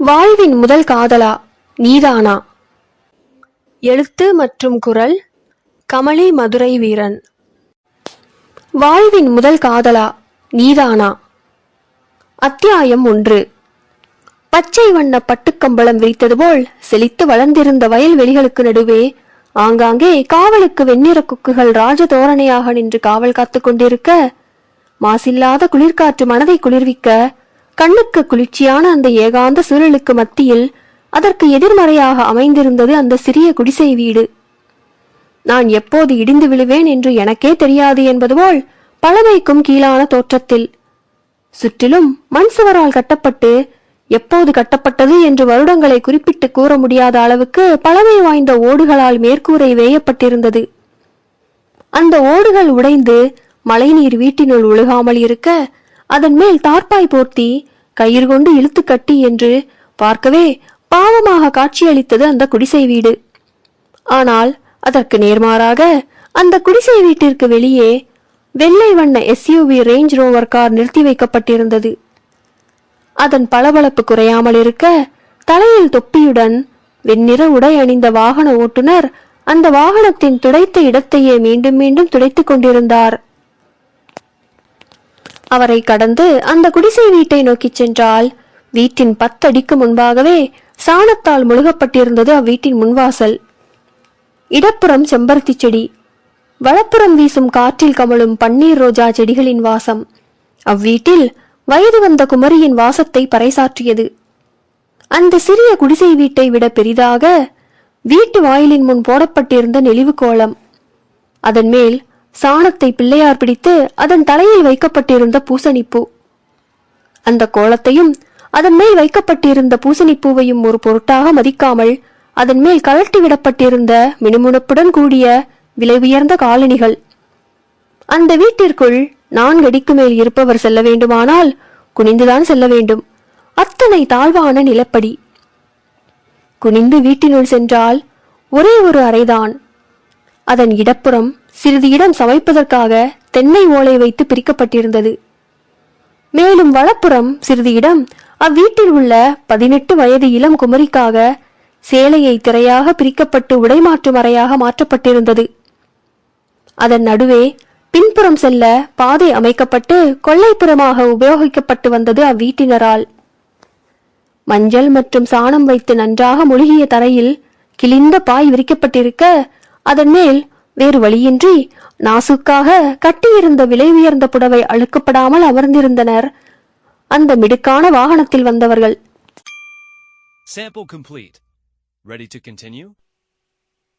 வாழ்வின் முதல் காதலா நீதானா? எழுத்து மற்றும் குரல் கமலி மதுரை வீரன். வாழ்வின் முதல் காதலா நீதானா? அத்தியாயம் ஒன்று. பச்சை வண்ண பட்டுக்கம்பளம் விரித்தது போல் செழித்து வளர்ந்திருந்த வயல்வெளிகளுக்கு நடுவே ஆங்காங்கே காவலுக்கு வெண்ணிற குக்குகள் ராஜதோரணையாக நின்று காவல் காத்துக் கொண்டிருக்க மாசில்லாத குளிர்காற்று மனதை குளிர்விக்க கண்ணுக்கு குளிர்ச்சியான அந்த ஏகாந்த சூழலுக்கு மத்தியில் அதற்கு எதிர்மறையாக அமைந்திருந்தது அந்த சிறிய குடிசை வீடு. நான் எப்போது இடிந்து விழுவேன் என்று எனக்கே தெரியாது என்பது போல் பழமைக்கும் கீழான தோற்றத்தில் சுற்றிலும் மண் சுவரால் கட்டப்பட்டு எப்போது கட்டப்பட்டது என்று வருடங்களை குறிப்பிட்டு கூற முடியாத அளவுக்கு பழமை வாய்ந்த ஓடுகளால் மேற்கூரை வேயப்பட்டிருந்தது. அந்த ஓடுகள் உடைந்து மழைநீர் வீட்டினுள் ஒழுகாமல் இருக்க அதன் மேல் தார்ப்பாய் போர்த்தி கயிறு கொண்டு இழுத்து கட்டி என்று பார்க்கவே பாவமாக காட்சியளித்தது அந்த குடிசை வீடு. ஆனால் அதற்கு நேர்மாறாக அந்த குடிசை வீட்டிற்கு வெளியே வெள்ளை வண்ண எஸ்யூவி ரேஞ்ச் ரோவர் கார் நிறுத்தி வைக்கப்பட்டிருந்தது. அதன் பளபளப்பு குறையாமல் இருக்க தலையில் தொப்பியுடன் வெண்ணிற உடை அணிந்த வாகன ஓட்டுநர் அந்த வாகனத்தின் துடைத்த இடத்தையே மீண்டும் மீண்டும் துடைத்துக் கொண்டிருந்தார். அவரை கடந்து அந்த குடிசை வீட்டை நோக்கிச் சென்றால் வீட்டின் பத்தடிக்கு முன்பாகவே சாணத்தால் முழுகப்பட்டிருந்தது அவ்வீட்டின் முன்வாசல். இடப்புறம் செம்பருத்தி செடி வலப்புறம் வீசும் காற்றில் கமழும் பன்னீர் ரோஜா செடிகளின் வாசம். அவ்வீட்டில் வயது வந்த குமரியின் வாசத்தை பறைசாற்றியது. அந்த சிறிய குடிசை வீட்டை விட பெரிதாக வீட்டு வாயிலின் முன் போடப்பட்டிருந்த நெளிவு கோலம். அதன் மேல் சாணத்தை பிள்ளையார் பிடித்து அதன் தலையில் வைக்கப்பட்டிருந்த பூசணிப்பூ. அந்த கோலத்தையும் அதன் மேல் வைக்கப்பட்டிருந்த பூசணிப்பூவையும் ஒரு பொருட்டாக மதிக்காமல் அதன் மேல் கழட்டி விடப்பட்டிருந்த மினுமுணுப்புடன் கூடிய விலை உயர்ந்த காலணிகள். அந்த வீட்டிற்குள் நான்கடிக்கு மேல் இருப்பவர் செல்ல வேண்டுமானால் குனிந்துதான் செல்ல வேண்டும். அத்தனை தாழ்வான நிலப்படி. குனிந்து வீட்டினுள் சென்றால் ஒரே ஒரு அறைதான். அதன் இடப்புறம் சிறிது இடம் சமைப்பதற்காக தென்னை ஓலை வைத்து பிரிக்கப்பட்டிருந்தது. மேலும் வலப்புறம் சிறிது இடம் அவ்வீட்டில் உள்ள பதினெட்டு வயது இளம் குமரிக்காக சேலையை திரையாக பிரிக்கப்பட்டு உடைமாற்றும் அறையாக மாற்றப்பட்டிருந்தது. அதன் நடுவே பின்புறம் செல்ல பாதை அமைக்கப்பட்டு கொள்ளைப்புறமாக உபயோகிக்கப்பட்டு வந்தது அவ்வீட்டினரால். மஞ்சள் மற்றும் சாணம் வைத்து நன்றாக முழுகிய தரையில் கிழிந்த பாய் விரிக்கப்பட்டிருக்க அதன் மேல் வேறு வழியின்றி நாசுக்காக கட்டியிருந்த விலை உயர்ந்த புடவை அழுக்கப்படாமல் அமர்ந்திருந்தனர் அந்த மிடுக்கான வாகனத்தில் வந்தவர்கள் Sample complete. Ready to continue?